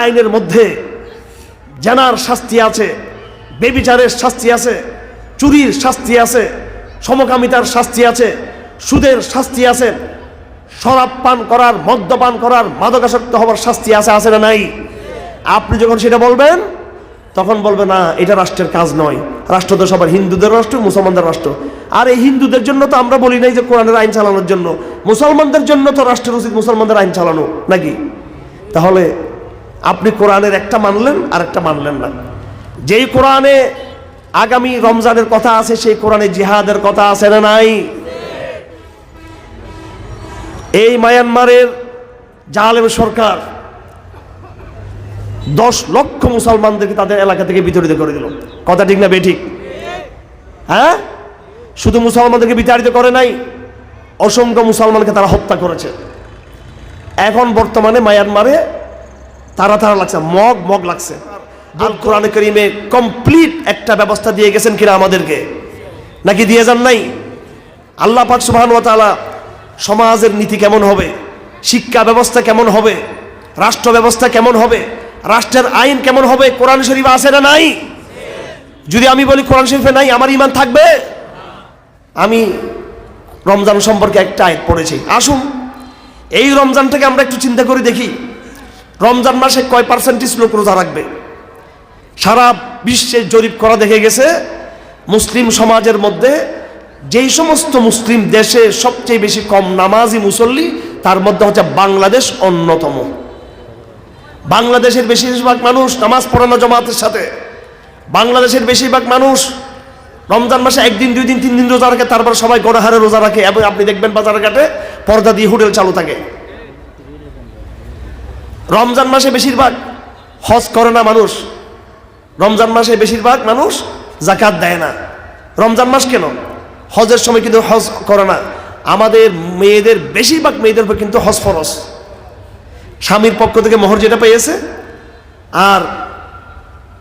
আইনের মধ্যে জানার শাস্তি আছে, বেবিচারের শাস্তি আছে, চুরির শাস্তি আছে, সমকামিতার শাস্তি আছে, সুদের শাস্তি আছে, শরাব পান করার মদ্যপান করার, মাদকাসক্ত হওয়ার শাস্তি আছে আছে না নাই? আপনি যখন সেটা বলবেন, তখন বলবে, না, এটা রাষ্ট্রের কাজ নয়। রাষ্ট্র তো সবার হিন্দুদের রাষ্ট্র, মুসলমানদের রাষ্ট্র। আর এই হিন্দুদের জন্য তো আমরা বলি নাই যে কোরআনের আইন চালানোর জন্য। মুসলমানদের জন্য তো রাষ্ট্রের উচিত মুসলমানদের আইন চালানো, নাকি? তাহলে আপনি কোরআনের একটা মানলেন আর একটা মানলেন না। যেই কোরআনে আগামী রমজানের কথা আছে, সেই কোরআনে জিহাদের কথা আছে না নাই? এই মায়ানমারের জালেম সরকার দশ লক্ষ মুসলমানদেরকে তাদের এলাকা থেকে বিতাড়িত করে দিল। কথা ঠিক না বেঠিক? হ্যাঁ? শুধু মুসলমানদেরকে বিতাড়িত করে নাই, অসংখ্য মুসলমানকে তারা হত্যা করেছে। এখন বর্তমানে মায়ানমারে তারা তারা লাগছে মগ মগ লাগছে। আল কোরআনে করিমে কমপ্লিট একটা ব্যবস্থা দিয়ে গেছেন কিনা আমাদেরকে? নাকি দিয়ে যান নাই? আল্লাহ পাক সুবহান ওয়া তাআলা সমাজের নীতি কেমন হবে? শিক্ষা ব্যবস্থা কেমন হবে? রাষ্ট্র ব্যবস্থা কেমন হবে? রাষ্ট্রের আইন কেমন হবে? কোরআন শরীফ আছে না নাই? যদি আমি বলি কোরআন শরীফে নাই আমার ইমান থাকবে? আমি রমজান সম্পর্কে একটা আয়াত পড়েছি। আসুন এই রমজানটাকে আমরা একটু চিন্তা করে দেখি। রমজান মাসে কয় পার্সেন্টেজ লোক রোজা রাখবে? সারা বিশ্বে জরিপ করা দেখে গেছে, মুসলিম সমাজের মধ্যে যেই সমস্ত মুসলিম দেশে সবচেয়ে বেশি কম নামাজি মুসল্লি, তার মধ্যে হচ্ছে বাংলাদেশ অন্যতম। বাংলাদেশের বেশিরভাগ মানুষ নামাজ পড়ানো জমাতের সাথে। বাংলাদেশের বেশিরভাগ মানুষ রমজান মাসে একদিন, দুই দিন, তিন দিন রোজা রাখে, তারপর সবাই গণহারে রোজা রাখে। এবং আপনি দেখবেন বাজার ঘাটে পর্দা দিয়ে হোটেল চালু থাকে। রমজান মাসে বেশিরভাগ হজ করে না মানুষ। রমজান মাসে বেশিরভাগ মানুষ জাকাত দেয় না। রমজান মাস কেন? হজের সময় কিন্তু হজ করে না। আমাদের মেয়েদের, বেশিরভাগ মেয়েদের উপর কিন্তু হজ ফরস স্বামীর পক্ষ থেকে মোহর যেটা পেয়েছে, আর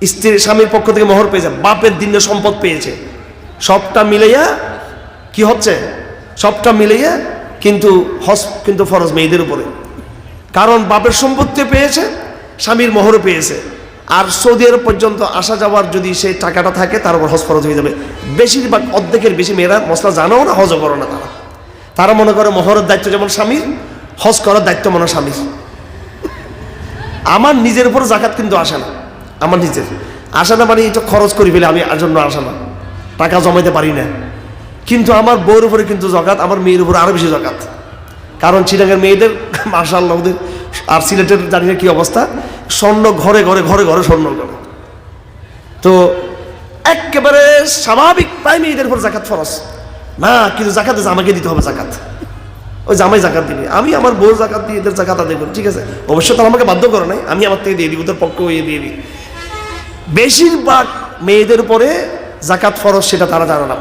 স্ত্রীর স্বামীর পক্ষ থেকে মোহর পেয়েছে, বাপের দিনে সম্পদ পেয়েছে। সবটা মিলাইয়া কি হচ্ছে? সবটা মিলাইয়া কিন্তু হজ কিন্তু ফরজ মেয়েদের উপরে। কারণ বাপের সম্পত্তি পেয়েছে, স্বামীর মোহরও পেয়েছে। আর সৌদি আরব পর্যন্ত আসা যাওয়ার যদি সেই টাকাটা থাকে, তার উপর হজ ফরজ হয়ে যাবে। বেশিরভাগ অর্ধেকের বেশি মেয়েরা মশলা জানাও না, হজও করো না তারা। তারা মনে করে মোহরের দায়িত্ব যেমন স্বামীর, হজ করার দায়িত্ব মনে স্বামীর। আমার নিজের উপর জাকাত কিন্তু আসে না। আমার নিজের। আসে না মানে এটা খরচ করি ফেলে, আমি আর জন্য আসে না। টাকা জমাইতে পারি না। কিন্তু আমার বউর উপরে কিন্তু জকাত, আমার মেয়ের উপরে আরও বেশি জকাত। কারণ চিটাঙ্গের মেয়েদের মার্শাল্লাহ ওদের আর সিলেটের জানি কি অবস্থা। স্বর্ণ ঘরে ঘরে ঘরে ঘরে স্বর্ণ তো একেবারে স্বাভাবিক প্রায় মেয়েদের উপর জাকাত ফরস না, কিন্তু জাকাত আমাকে দিতে হবে জাকাত। ওই জামাই জাকাত দিবে। আমি আমার বউ জাকাত দিয়ে এদের জাকাত আদায় করি ঠিক আছে? অবশ্য তারা আমাকে বাধ্য করে নাই। আমি আমার থেকে দিয়ে দিই, ওদের পক্ষ হয়ে দিয়ে দিই। বেশিরভাগ মেয়েদের উপরে জাকাত ফরজ, সেটা তারা জানে না।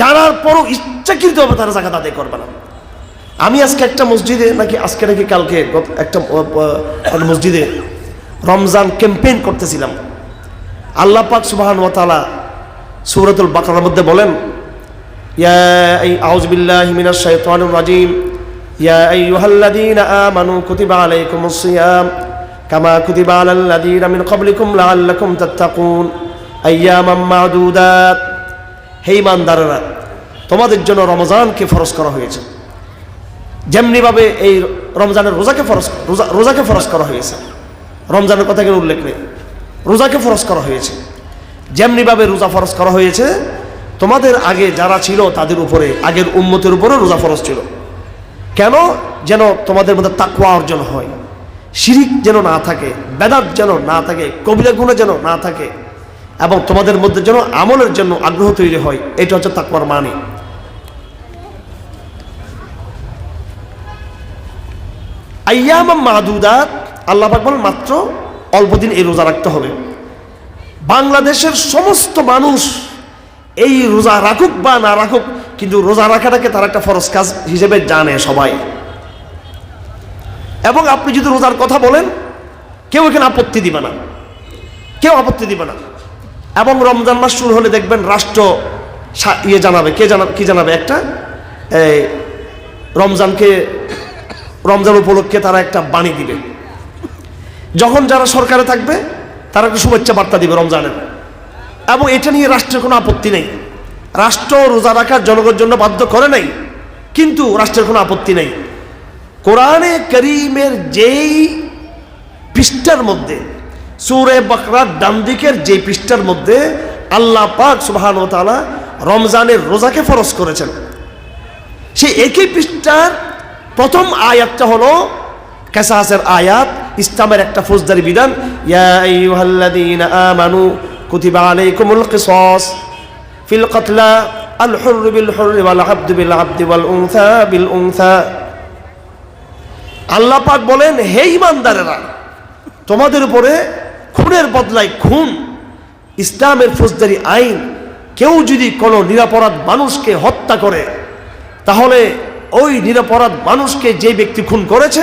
জানার পরও ইচ্ছাকৃতভাবে তারা জাকাত আদায় করবে না। আমি আজকে একটা মসজিদে নাকি আজকে নাকি কালকে একটা মসজিদে রমজান ক্যাম্পেইন করতেছিলাম। আল্লাহ পাক সুবাহান ওয়া তাআলা সূরাতুল বাকারার মধ্যে বলেন রাজিম, ইয়া আইয়ুহাল্লাযীনা আমানু কুতিবা আলাইকুমুস সিয়াম, কামা কুতিবা আলাল লাযীনা মিন ক্বাবলিকুম লাআল্লাকুম তাত্তাকুন, আইয়ামাম মা'দুদাত। হে ইমানদারেরা, তোমাদের জন্য রমজানকে ফরজ করা হয়েছে। যেমনিভাবে এই রমজানের রোজাকে ফরজ, রোজা, রোজাকে ফরজ করা হয়েছে। রমজানের কথা এখানে উল্লেখ নেই। রোজাকে ফরজ করা হয়েছে। যেমনিভাবে রোজা ফরজ করা হয়েছে, তোমাদের আগে যারা ছিল তাদের উপরে, আগের উম্মতের উপরে রোজা ফরজ ছিল। কেন যেন তোমাদের মধ্যে তাকুয়া অর্জন হয়? শিরিক যেন না থাকে, বেদাত যেন না থাকে কবিরা গুণ যেন না থাকে, এবং তোমাদের মধ্যে যেন আমলের জন্য আগ্রহ তৈরি হয়, এটা হচ্ছে তাকুয়ার মানে। আয়াম মাদুদাত আল্লাহ পাক মাত্র অল্প দিন এই রোজা রাখতে হবে। বাংলাদেশের সমস্ত মানুষ এই রোজা রাখুক বা না রাখুক, কিন্তু রোজা রাখাটাকে তার একটা ফরজ কাজ হিসেবে জানে সবাই। এবং আপনি যদি রোজার কথা বলেন, কেউ এখানে আপত্তি দিবে না। কেউ আপত্তি দিবে না। এবং রমজান মাস শুরু হলে দেখবেন রাষ্ট্র ইয়ে জানাবে, কে জানাবে, কি জানাবে? একটা রমজানকে রমজান উপলক্ষে তারা একটা বাণী দিবে। যখন যারা সরকারে থাকবে, তারা একটা শুভেচ্ছা বার্তা দিবে রমজানের। এবং এটা নিয়ে রাষ্ট্রের কোনো আপত্তি নেই। রাষ্ট্র রোজা রাখার জনগণের জন্য বাধ্য করে নাই, কিন্তু রাষ্ট্রের কোনো আপত্তি নেই। কোরআনে করিমের যেই পৃষ্ঠার মধ্যে, সুরে বকরার ডান দিকের যে পৃষ্ঠার মধ্যে আল্লাহ পাক সুবাহান তালা রমজানের রোজাকে ফরজ করেছেন। সেই একই পৃষ্ঠার প্রথম আয়াতটা হলো কেসাসের আয়াত, ইসলামের একটা ফৌজদারি বিধান আমানু কুতিবা আলাইকুমুল ফিল কতলা আল বিল হুরর ওয়াল আবদু বিল আবদি বিল উনসা। আল্লাহ পাক বলেন, হে ইমানদারেরা তোমাদের উপরে খুনের বদলায় খুন, ইসলামের ফৌজদারি আইন, কেউ যদি কোনো নিরাপরাধ মানুষকে হত্যা করে, তাহলে ওই নিরাপরাধ মানুষকে যে ব্যক্তি খুন করেছে,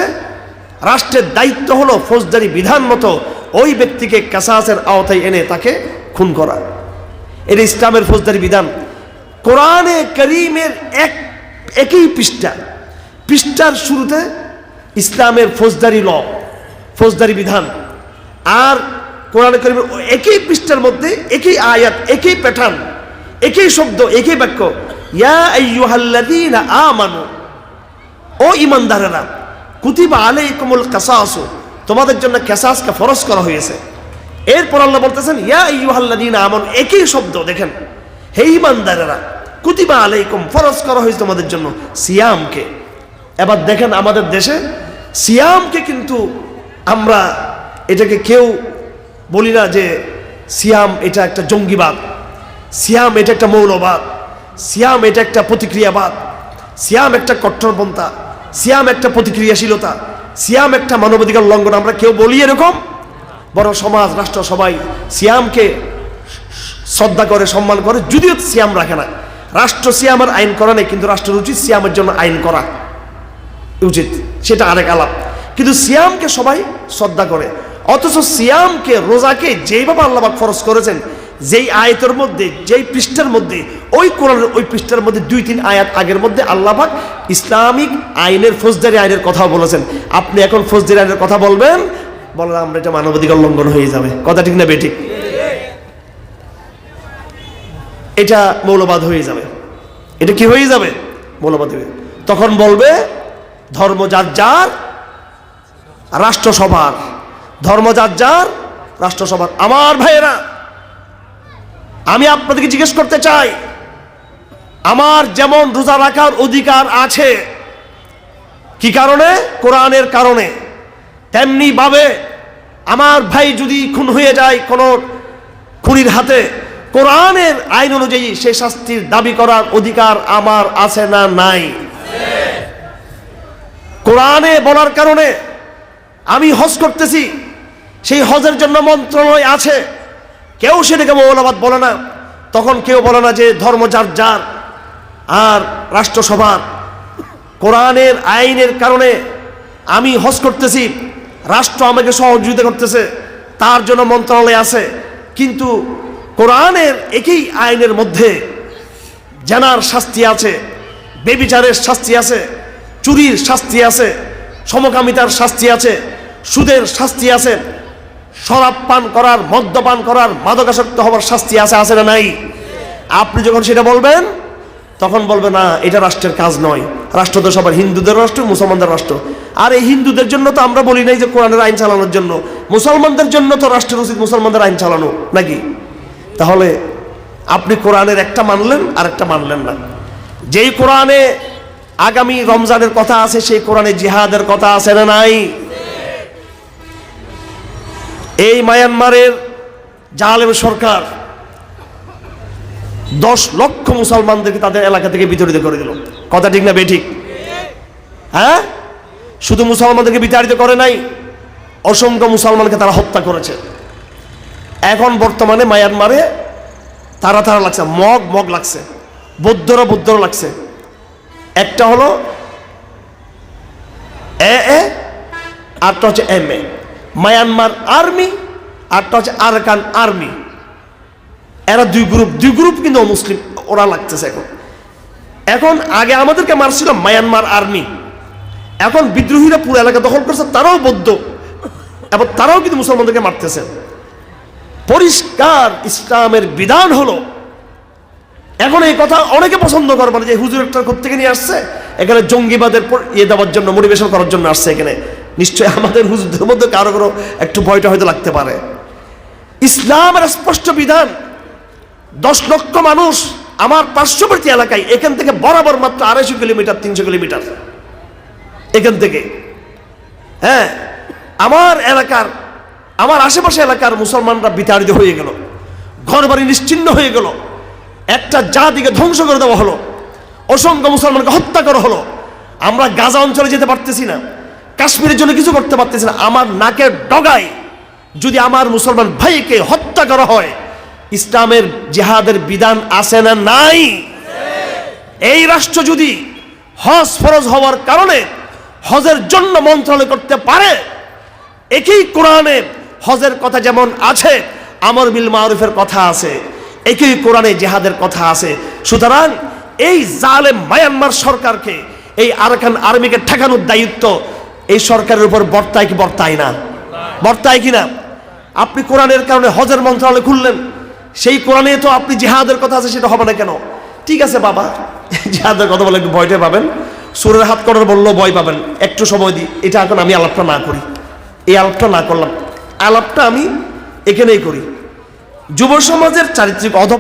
রাষ্ট্রের দায়িত্ব হলো ফৌজদারি বিধান মতো ওই ব্যক্তিকে কাসাসের আওতায় এনে তাকে খুন করা। এটা ইসলামের ফৌজদারি বিধান। কোরআনে করিমের এক, একই পৃষ্ঠা। পৃষ্ঠার শুরুতে ইসলামের ফৌজদারি ল, ফৌজদারি বিধান। আর কোরআনে করিমের একই পৃষ্ঠার মধ্যে একই আয়াত, একই প্যাটার্ন, একই শব্দ, একই বাক্য, ইয়া আইয়ুহাল্লাযীনা আমানু ও ইমানদারেরা, কুতিবা আলাইকুমুল কাসাসু, তোমাদের জন্য কেসাসকে ফরজ করা হয়েছে। এরপর আল্লাহ বলতেছেন, ইয়া আইয়ুহাল্লাযীনা আমানু, একই শব্দ, দেখেন। হে ইমানদারেরা, কুতিবা আলাইকুম, ফরজ করা হয়েছে তোমাদের জন্য সিয়ামকে। এবার দেখেন আমাদের দেশে সিয়ামকে কিন্তু আমরা এটাকে কেউ বলি না যে সিয়াম এটা একটা জঙ্গিবাদ, সিয়াম এটা একটা মৌলবাদ, সিয়াম এটা একটা প্রতিক্রিয়াবাদ, সিয়াম একটা কট্টরপন্থা সিয়াম একটা প্রতিক্রিয়াশীলতা, সিয়াম একটা মানবাধিকার লঙ্ঘন। আমরা কেউ বলি এরকম? বড় সমাজ, রাষ্ট্র, সবাই সিয়ামকে শ্রদ্ধা করে, সম্মান করে। যদিও সিয়াম রাখে না। রাষ্ট্র সিয়ামের আইন করা নেই, কিন্তু রাষ্ট্রের উচিত সিয়ামের জন্য আইন করা। উচিত। সেটা আরেক আলাপ। কিন্তু সিয়ামকে সবাই শ্রদ্ধা করে। অথচ সিয়ামকে, রোজাকে যেইভাবে আল্লাহবাক ফরজ করেছেন যেই আয়াতের মধ্যে, যেই পৃষ্ঠার মধ্যে, ওই কোরআনের ওই পৃষ্ঠার মধ্যে দুই তিন আয়াত আগের মধ্যে আল্লাহবাক ইসলামিক আইনের ফৌজদারি আইনের কথা বলেছেন। আপনি এখন ফৌজদারি আইনের কথা বলবেন বলেন আমরা এটা মানবাধিকার লঙ্ঘন হয়ে যাবে। কথা ঠিক না বেঠিক? এটা মৌলবাদ হয়ে যাবে। এটা কি হয়ে যাবে? মৌলবাদ হয়ে তখন বলবে, ধর্ম যার যার, রাষ্ট্রসভার। ধর্ম যার যার, রাষ্ট্রসভার। আমার ভাইয়েরা আমি আপনাদেরকে জিজ্ঞেস করতে চাই, আমার যেমন রোজা রাখার অধিকার আছে, কি কারণে? কোরআনের কারণে। তেমনি ভাবে আমার ভাই যদি খুন হয়ে যায় কোনো খুনির হাতে, কোরআনের আইন অনুযায়ী সেই শাস্তির দাবি করার অধিকার আমার আছে না নাই? কোরআনে বলার কারণে আমি হজ করতেছি, সেই হজের জন্য মন্ত্রণালয় আছে কেউ সেটাকে মৌলবাদ বলে না। তখন কেউ বলে না যে ধর্ম যার যার আর রাষ্ট্রসভার। কোরআনের আইনের কারণে আমি হজ করতেছি, রাষ্ট্র আমাকে সহযোগিতা করতেছে, তার জন্য মন্ত্রণালয় আছে। কিন্তু কোরআনের একই আইনের মধ্যে জানার শাস্তি আছে, বেবিচারের শাস্তি আছে, চুরির শাস্তি আছে, সমকামিতার শাস্তি আছে, সুদের শাস্তি আছে শরাব পান করার মদ্যপান করার, মাদকাসক্ত হওয়ার শাস্তি আছে আছে না নাই? আপনি যখন সেটা বলবেন, তখন বলবে, না, এটা রাষ্ট্রের কাজ নয়। রাষ্ট্র তো সবার, হিন্দুদের রাষ্ট্র, মুসলমানদের রাষ্ট্র। আর এই হিন্দুদের জন্য তো আমরা বলি নাই যে কোরআনের আইন চালানোর জন্য। মুসলমানদের জন্য তো রাষ্ট্রের উচিত মুসলমানদের আইন চালানো, নাকি? তাহলে আপনি কোরআনের একটা মানলেন আর একটা মানলেন না। যেই কোরআনে আগামী রমজানের কথা আছে, সেই কোরআনে জিহাদের কথা আছে না নাই? এই মায়ানমারের জালেম সরকার দশ লক্ষ মুসলমানদেরকে তাদের এলাকা থেকে বিতাড়িত করে দিল। কথা ঠিক না বেঠিক হ্যাঁ? শুধু মুসলমানদেরকে বিতাড়িত করে নাই, অসংখ্য মুসলমানকে তারা হত্যা করেছে। এখন বর্তমানে মায়ানমারে তারা তারা লাগছে, মগ মগ লাগছে বৌদ্ধরা বৌদ্ধরা লাগছে। একটা হলো এ এ, আরটা হচ্ছে এম, এ। মায়ানমার আর্মি আরটা হচ্ছে আরকান আর্মি এরা দুই গ্রুপ দুই গ্রুপ কিন্তু মুসলিম ওরা লাগতেছে এখন। এখন আগে আমাদেরকে মারছিল মায়ানমার আর্মি এখন বিদ্রোহীরা পুরো এলাকা দখল করছে, তারাও বৌদ্ধ। এবং তারাও কিন্তু মুসলমানদেরকে মারতেছে। পরিষ্কার ইসলামের বিধান হলো, এখন এই কথা অনেকে পছন্দ করবে না যে হুজুর একটা থেকে নিয়ে আসছে, এখানে জঙ্গিবাদের ইয়ে দেওয়ার জন্য মোটিভেশন করার জন্য আসছে এখানে। নিশ্চয়ই আমাদের হুজুরদের মধ্যে কারও কারও একটু ভয়টা হয়তো লাগতে পারে। ইসলামের স্পষ্ট বিধান, দশ লক্ষ মানুষ আমার পার্শ্ববর্তী এলাকায়, এখান থেকে বরাবর মাত্র আড়াইশো কিলোমিটার, তিনশো কিলোমিটার। এখান থেকে। হ্যাঁ আমার এলাকার, আমার আশেপাশে এলাকার মুসলমানরা বিতাড়িত হয়ে গেল। ঘর বাড়ি নিশ্চিন্ন হয়ে গেল। একটা জাতিকে ধ্বংস করে দেওয়া হলো। অসংখ্য মুসলমানকে হত্যা করা হলো। আমরা গাজা অঞ্চলে যেতে পারতেছি না। কাশ্মীরের জন্য কিছু করতে পারতেছি না। আমার নাকের ডগায় যদি আমার মুসলমান ভাইকে হত্যা করা হয়, ইসলামের জেহাদের বিধান আছে না নাই? এই রাষ্ট্র যদি হজ ফরজ হওয়ার কারণে হজের জন্য মন্ত্রণালয় করতে পারে, একই কোরআনে হজের কথা যেমন আছে, আমর বিল মারুফের কথা আছে, একই কোরআনে জেহাদের কথা আছে। সুতরাং এই জালেম মায়ানমার সরকারকে, এই আরাকান আর্মিকে ঠেকানোর দায়িত্ব এই সরকারের উপর বর্তায় কি বর্তায় না? বর্তায় কি না? আপনি কোরআনের কারণে হজের মন্ত্রণালয় খুললেন, সেই কোরআনে তো আপনি জেহাদের কথা আছে, সেটা হবে না কেন? ঠিক আছে বাবা, জেহাদের কথা বলে একটু ভয়টা পাবেন। সুরের হাত করার বললেও ভয় পাবেন। একটু সময় দিই, এটা এখন আমি আলাপটা না করি। এই আলাপটা না করলাম। আলাপটা আমি এখানেই করি। যুব সমাজের চারিত্রিক অধ